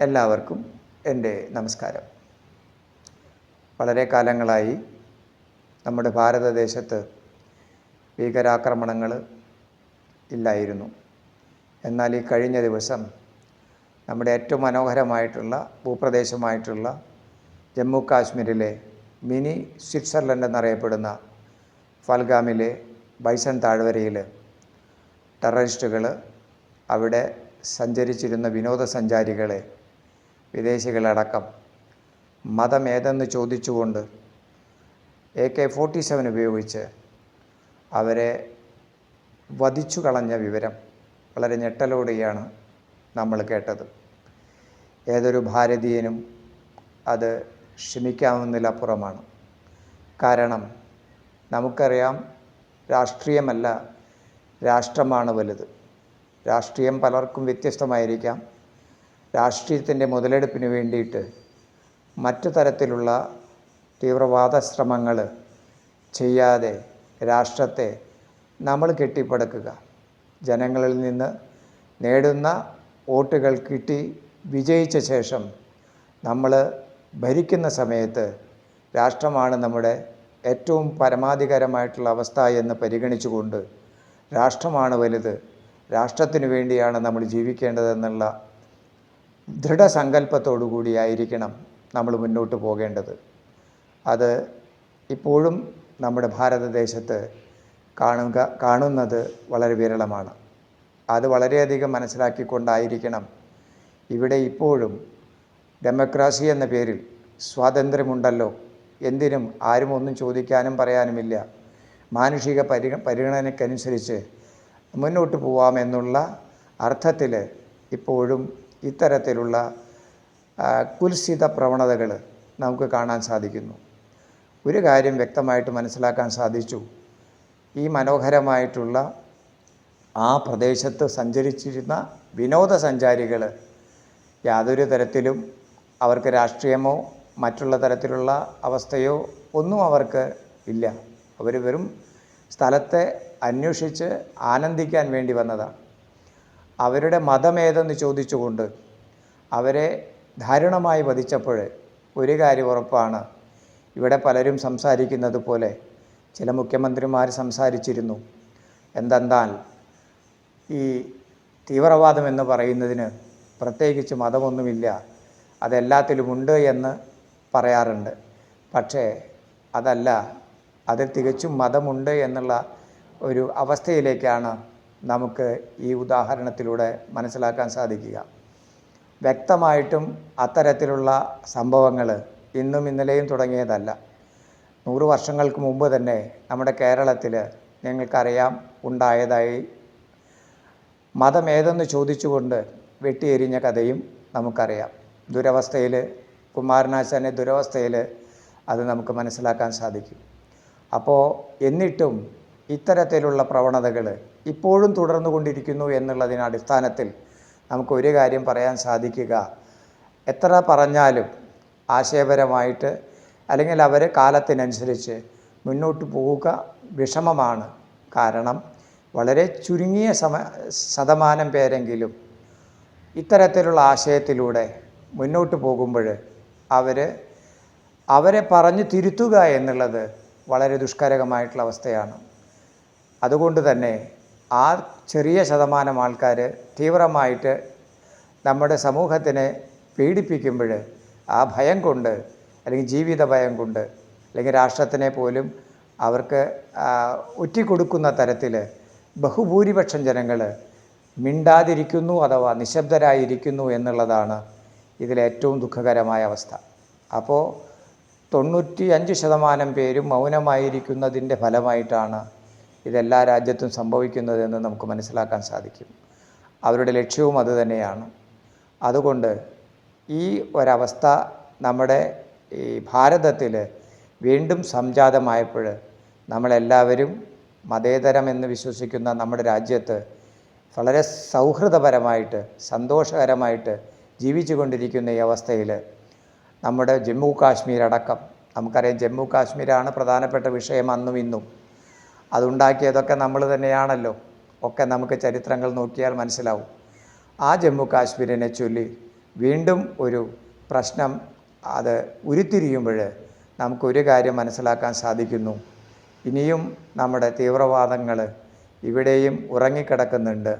എല്ലാവർക്കും എന്റെ നമസ്കാരം. വളരെ കാലങ്ങളായി നമ്മുടെ ഭാരതദേശത്ത് ഭീകരാക്രമണങ്ങൾ ഇല്ലായിരുന്നു. എന്നാൽ ഈ കഴിഞ്ഞ ദിവസം നമ്മുടെ ഏറ്റവും മനോഹരമായിട്ടുള്ള ഭൂപ്രദേശമായിട്ടുള്ള ജമ്മു കാശ്മീരിലെ മിനി സ്വിറ്റ്സർലൻഡ് എന്നറിയപ്പെടുന്ന ഫൽഗാമിലെ ബൈസൺ താഴ്വരയിൽ ടെററിസ്റ്റുകൾ അവിടെ സഞ്ചരിച്ചിരുന്ന വിനോദസഞ്ചാരികളെ വിദേശികളടക്കം. മതമേതെന്ന് ചോദിച്ചുകൊണ്ട് എ കെ ഫോർട്ടി സെവൻ ഉപയോഗിച്ച് അവരെ വധിച്ചു കളഞ്ഞ വിവരം വളരെ ഞെട്ടലോടെയാണ് നമ്മൾ കേട്ടത്. ഏതൊരു ഭാരതീയനും അത് ക്ഷമിക്കാവുന്നതിലപ്പുറമാണ്. കാരണം നമുക്കറിയാം രാഷ്ട്രീയമല്ല രാഷ്ട്രമാണ് വലുത്. രാഷ്ട്രീയം പലർക്കും വ്യത്യസ്തമായിരിക്കാം. രാഷ്ട്രീയത്തിന്റെ മുതലെടുപ്പിന് വേണ്ടിയിട്ട് മറ്റു തരത്തിലുള്ള തീവ്രവാദ ശ്രമങ്ങൾ ചെയ്യാതെ രാഷ്ട്രത്തെ നമ്മൾ കെട്ടിപ്പടുക്കുക. ജനങ്ങളിൽ നിന്ന് നേടുന്ന വോട്ടുകൾ കിട്ടി വിജയിച്ച ശേഷം നമ്മൾ ഭരിക്കുന്ന സമയത്ത് രാഷ്ട്രമാണ് നമ്മുടെ ഏറ്റവും പരമാധികാരമായിട്ടുള്ള അവസ്ഥ എന്ന് പരിഗണിച്ചുകൊണ്ട് രാഷ്ട്രമാണ് വലുത്. രാഷ്ട്രത്തിന് വേണ്ടിയാണ് നമ്മൾ ജീവിക്കേണ്ടതെന്നുള്ള ദൃഢസങ്കല്പത്തോടു കൂടിയായിരിക്കണം നമ്മൾ മുന്നോട്ട് പോകേണ്ടത്. അത് ഇപ്പോഴും നമ്മുടെ ഭാരതദേശത്ത് കാണുക കാണുന്നത് വളരെ വിരളമാണ്. അത് വളരെയധികം മനസ്സിലാക്കിക്കൊണ്ടായിരിക്കണം ഇവിടെ ഇപ്പോഴും ഡെമോക്രാസി എന്ന പേരിൽ സ്വാതന്ത്ര്യമുണ്ടല്ലോ. എന്തിനും ആരും ഒന്നും ചോദിക്കാനും പറയാനുമില്ല. മാനുഷിക പരിഗ പരിഗണനയ്ക്കനുസരിച്ച് മുന്നോട്ട് പോവാമെന്നുള്ള അർത്ഥത്തിൽ ഇപ്പോഴും ഇത്തരത്തിലുള്ള കുൽസിത പ്രവണതകൾ നമുക്ക് കാണാൻ സാധിക്കുന്നു. ഒരു കാര്യം വ്യക്തമായിട്ട് മനസ്സിലാക്കാൻ സാധിച്ചു. ഈ മനോഹരമായിട്ടുള്ള ആ പ്രദേശത്ത് സഞ്ചരിച്ചിരുന്ന വിനോദസഞ്ചാരികൾ യാതൊരു തരത്തിലും അവർക്ക് രാഷ്ട്രീയമോ മറ്റുള്ള തരത്തിലുള്ള അവസ്ഥയോ ഒന്നും അവർക്ക് ഇല്ല. അവർ വെറും സ്ഥലത്തെ അന്വേഷിച്ച് ആനന്ദിക്കാൻ വേണ്ടി വന്നതാണ് അവരുടെ മതമേതെന്ന് ചോദിച്ചുകൊണ്ട് അവരെ ധാരണമായി വധിച്ചപ്പോൾ ഒരു കാര്യം ഉറപ്പാണ്. ഇവിടെ പലരും സംസാരിക്കുന്നത് പോലെ ചില മുഖ്യമന്ത്രിമാർ സംസാരിച്ചിരുന്നു. എന്തെന്നാൽ ഈ തീവ്രവാദം എന്ന് പറയുന്നതിന് പ്രത്യേകിച്ച് മതമൊന്നുമില്ല. അതെല്ലാത്തിലുമുണ്ട് എന്ന് പറയാറുണ്ട്. പക്ഷേ അതല്ല അതിൽ തികച്ചും മതമുണ്ട് എന്നുള്ള ഒരു അവസ്ഥയിലേക്കാണ് നമുക്ക് ഈ ഉദാഹരണത്തിലൂടെ മനസ്സിലാക്കാൻ സാധിക്കുക. വ്യക്തമായിട്ടും അത്തരത്തിലുള്ള സംഭവങ്ങൾ ഇന്നും ഇന്നലെയും തുടങ്ങിയതല്ല. നൂറ് വർഷങ്ങൾക്ക് മുമ്പ് തന്നെ നമ്മുടെ കേരളത്തിൽ ഞങ്ങൾക്കറിയാം ഉണ്ടായതായി മതമേതെന്ന് ചോദിച്ചുകൊണ്ട് വെട്ടിയെരിഞ്ഞ കഥയും നമുക്കറിയാം. ദുരവസ്ഥയിൽ കുമാരനാശാന്റെ ദുരവസ്ഥയിൽ അത് നമുക്ക് മനസ്സിലാക്കാൻ സാധിക്കും. അപ്പോൾ എന്നിട്ടും ഇത്തരത്തിലുള്ള പ്രവണതകൾ ഇപ്പോഴും തുടർന്നു കൊണ്ടിരിക്കുന്നു എന്നുള്ളതിന് അടിസ്ഥാനത്തിൽ നമുക്ക് ഒരു കാര്യം പറയാൻ സാധിക്കുക. എത്ര പറഞ്ഞാലും ആശയപരമായിട്ട് അല്ലെങ്കിൽ അവർ കാലത്തിനനുസരിച്ച് മുന്നോട്ട് പോവുക വിഷമമാണ്. കാരണം വളരെ ചുരുങ്ങിയ സമ ശതമാനം പേരെങ്കിലും ഇത്തരത്തിലുള്ള ആശയത്തിലൂടെ മുന്നോട്ട് പോകുമ്പോൾ അവർ അവരെ പറഞ്ഞു തിരുത്തുക എന്നുള്ളത് വളരെ ദുഷ്കരമായിട്ടുള്ള അവസ്ഥയാണ്. അതുകൊണ്ട് തന്നെ ആ ചെറിയ ശതമാനം ആൾക്കാർ തീവ്രമായിട്ട് നമ്മുടെ സമൂഹത്തിനെ പീഡിപ്പിക്കുമ്പോൾ ആ ഭയം കൊണ്ട് അല്ലെങ്കിൽ ജീവിത ഭയം കൊണ്ട് അല്ലെങ്കിൽ രാഷ്ട്രത്തിനെ പോലും അവർക്ക് ഒറ്റിക്കൊടുക്കുന്ന തരത്തിൽ ബഹുഭൂരിപക്ഷം ജനങ്ങൾ മിണ്ടാതിരിക്കുന്നു അഥവാ നിശബ്ദരായിരിക്കുന്നു എന്നുള്ളതാണ് ഇതിലേറ്റവും ദുഃഖകരമായ അവസ്ഥ. അപ്പോൾ തൊണ്ണൂറ്റി അഞ്ച് ശതമാനം പേരും മൗനമായിരിക്കുന്നതിന്റെ ഫലമായിട്ടാണ് ഇതെല്ലാ രാജ്യത്തും സംഭവിക്കുന്നതെന്ന് നമുക്ക് മനസ്സിലാക്കാൻ സാധിക്കും. അവരുടെ ലക്ഷ്യവും അതുതന്നെയാണ് അതുകൊണ്ട് ഈ ഒരവസ്ഥ നമ്മുടെ ഈ ഭാരതത്തിൽ വീണ്ടും സംജാതമായപ്പോൾ നമ്മളെല്ലാവരും മതേതരം എന്ന് വിശ്വസിക്കുന്ന നമ്മുടെ രാജ്യത്ത് വളരെ സൗഹൃദപരമായിട്ട് സന്തോഷകരമായിട്ട് ജീവിച്ചു കൊണ്ടിരിക്കുന്ന ഈ അവസ്ഥയിൽ നമ്മുടെ ജമ്മു കാശ്മീർ അടക്കം നമുക്കറിയാം ജമ്മു കാശ്മീരാണ് പ്രധാനപ്പെട്ട വിഷയം അന്നും ഇന്നും. അതുണ്ടാക്കിയതൊക്കെ നമ്മൾ തന്നെയാണല്ലോ. ഒക്കെ നമുക്ക് ചരിത്രങ്ങൾ നോക്കിയാൽ മനസ്സിലാവും. ആ ജമ്മു കാശ്മീരിനെ ചൊല്ലി വീണ്ടും ഒരു പ്രശ്നം അത് ഉരുത്തിരിയുമ്പോൾ നമുക്കൊരു കാര്യം മനസ്സിലാക്കാൻ സാധിക്കുന്നു. ഇനിയും നമ്മുടെ തീവ്രവാദങ്ങൾ ഇവിടെയും ഉറങ്ങിക്കിടക്കുന്നുണ്ട്.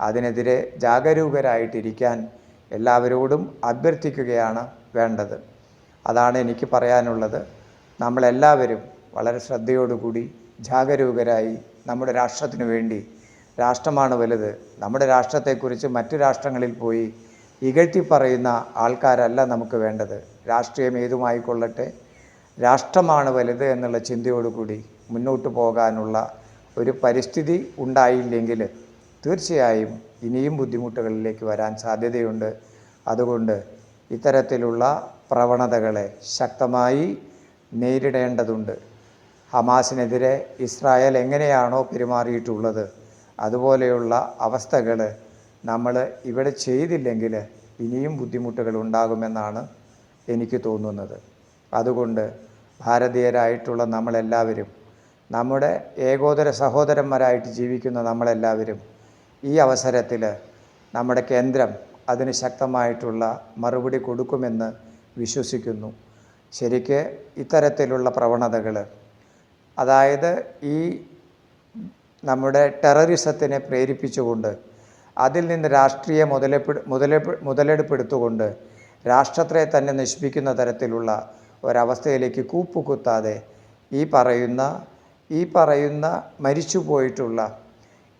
അതിനെതിരെ ജാഗരൂകരായിട്ടിരിക്കാൻ എല്ലാവരോടും അഭ്യർത്ഥിക്കുകയാണ് വേണ്ടത്. അതാണ് എനിക്ക് പറയാനുള്ളത്. നമ്മളെല്ലാവരും വളരെ ശ്രദ്ധയോടുകൂടി ജാഗരൂകരായി നമ്മുടെ രാഷ്ട്രത്തിനു വേണ്ടി. രാഷ്ട്രമാണ് വലുത്. നമ്മുടെ രാഷ്ട്രത്തെക്കുറിച്ച് മറ്റു രാഷ്ട്രങ്ങളിൽ പോയി ഇകഴ്ത്തി പറയുന്ന ആൾക്കാരല്ല നമുക്ക് വേണ്ടത്. രാഷ്ട്രീയം ഏതുമായിക്കൊള്ളട്ടെ? രാഷ്ട്രമാണ് വലുത് എന്നുള്ള ചിന്തയോടുകൂടി മുന്നോട്ട് പോകാനുള്ള ഒരു പരിസ്ഥിതി ഉണ്ടായില്ലെങ്കിൽ തീർച്ചയായും ഇനിയും ബുദ്ധിമുട്ടുകളിലേക്ക് വരാൻ സാധ്യതയുണ്ട്. അതുകൊണ്ട് ഇത്തരത്തിലുള്ള പ്രവണതകളെ ശക്തമായി നേരിടേണ്ടതുണ്ട്. ഹമാസിനെതിരെ ഇസ്രായേൽ എങ്ങനെയാണോ പെരുമാറിയിട്ടുള്ളത് അതുപോലെയുള്ള അവസ്ഥകൾ നമ്മൾ ഇവിടെ ചെയ്തില്ലെങ്കിൽ ഇനിയും ബുദ്ധിമുട്ടുകൾ ഉണ്ടാകുമെന്നാണ് എനിക്ക് തോന്നുന്നത്. അതുകൊണ്ട് ഭാരതീയരായിട്ടുള്ള നമ്മളെല്ലാവരും നമ്മുടെ ഏകോദര സഹോദരന്മാരായിട്ട് ജീവിക്കുന്ന നമ്മളെല്ലാവരും ഈ അവസരത്തിൽ നമ്മുടെ കേന്ദ്രം അതിന് ശക്തമായിട്ടുള്ള മറുപടി കൊടുക്കുമെന്ന് വിശ്വസിക്കുന്നു. ശരിക്ക് ഇത്തരത്തിലുള്ള പ്രവണതകൾ അതായത് ഈ നമ്മുടെ ടെററിസത്തിനെ പ്രേരിപ്പിച്ചുകൊണ്ട് അതിൽ നിന്ന് രാഷ്ട്രീയ മുതലെപ്പ് മുതലെപ്പ് മുതലെടുപ്പെടുത്തുകൊണ്ട് രാഷ്ട്രത്തെ തന്നെ നശിപ്പിക്കുന്ന തരത്തിലുള്ള ഒരവസ്ഥയിലേക്ക് കൂപ്പുകുത്താതെ ഈ പറയുന്ന ഈ പറയുന്ന മരിച്ചുപോയിട്ടുള്ള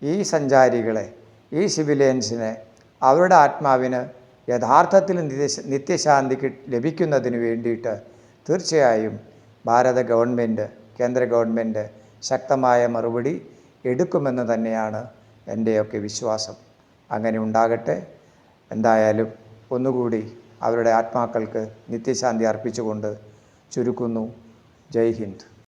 ഈ സഞ്ചാരികളെ ഈ സിവിലിയൻസിനെ അവരുടെ ആത്മാവിന് യഥാർത്ഥത്തിൽ നിത്യ നിത്യശാന്തി ലഭിക്കുന്നതിന് വേണ്ടിയിട്ട് തീർച്ചയായും ഭാരത ഗവൺമെന്റ് കേന്ദ്ര ഗവൺമെന്റ് ശക്തമായ മറുപടി എടുക്കുമെന്ന് തന്നെയാണ് എന്റെയൊക്കെ വിശ്വാസം. അങ്ങനെ ഉണ്ടാകട്ടെ. എന്തായാലും ഒന്നുകൂടി അവരുടെ ആത്മാക്കൾക്ക് നിത്യശാന്തി അർപ്പിച്ചുകൊണ്ട് ചുരുക്കുന്നു. ജയ് ഹിന്ദ്.